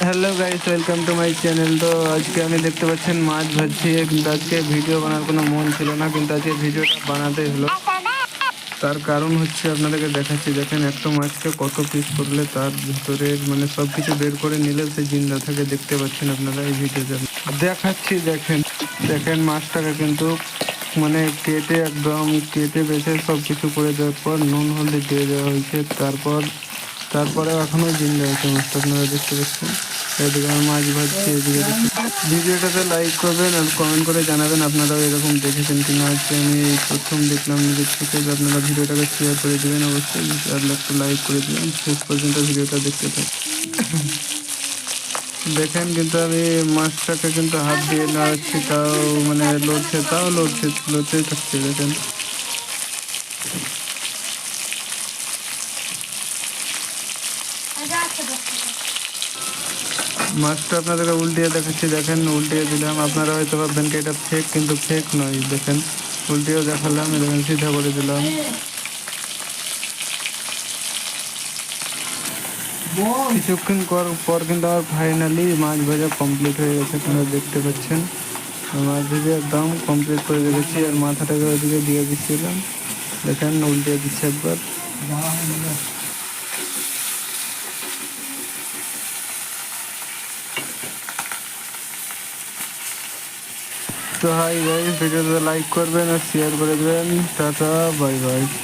Hello guys welcome to my channel তো আজকে আমি দেখতে পাচ্ছেন মাছ ভাজছি, কিন্তু আজকে ভিডিও বানার কোনো মন ছিল না, কিন্তু আজকে ভিডিওটা বানাতেই হলো। তার কারণ হচ্ছে আপনাদেরকে দেখাচ্ছি, দেখেন একটা মাছকে কত পিস করলে তার ভিতরে মানে সব কিছু বের করে নিলে সে জিন্দা থাকে, দেখতে পাচ্ছেন আপনারা এই ভিডিওতে দেখাচ্ছি, দেখেন দেখেন মাছটাকে কিন্তু মানে কেটে একদম কেটে বেছে সব কিছু করে দেওয়ার পর নুন, হলদি দিয়ে দেওয়া হয়েছে, তারপর তারপরে এখনও জিন্দা আছে, মাছটা আপনারা দেখতে পাচ্ছেন। এদিকে আমি মাছ ভাজছি, এদিকে। ভিডিওটাতে লাইক করবেন আর কমেন্ট করে জানাবেন আপনারাও এরকম দেখেছেন কি না আজকে আমি এই প্রথম দেখলাম নিজের যে আপনারা ভিডিওটাকে শেয়ার করে দেবেন অবশ্যই। আর একটা লাইক করে দেবেন। শেষ পর্যন্ত ভিডিওটা দেখতে থাকুন। দেখেন কিন্তু আমি মাছটাকে কিন্তু হাত দিয়ে নাড়াচ্ছি তাও মানে লড়ছে, তাও লড়ছে, লড়তেই থাকছে, দেখেন। মাছটা আপনাদেরকে উল্টিয়ে দেখাচ্ছি, দেখেন, উল্টিয়ে দিলাম। আপনারা হয়তো ভাববেন কি এটা ফেক কিন্তু ফেক নয়, দেখেন। উল্টিয়েও দেখালাম দেখেন, সিধা করে দিলাম। কিছুক্ষণ পর কিন্তু আমার ফাইনালি মাছ ভাজা কমপ্লিট হয়ে গেছে, আপনারা দেখতে পাচ্ছেন। মাছ ভেজে একদম কমপ্লিট করে রেখেছি, আর মাথাটাকে ওইদিকে দিয়ে দিচ্ছিলাম। দেখেন, উল্টিয়ে দিচ্ছি একবার। তো হাই গাইস ভিডিওতে লাইক করবেন আর শেয়ার করে দেবেন। Tata bye bye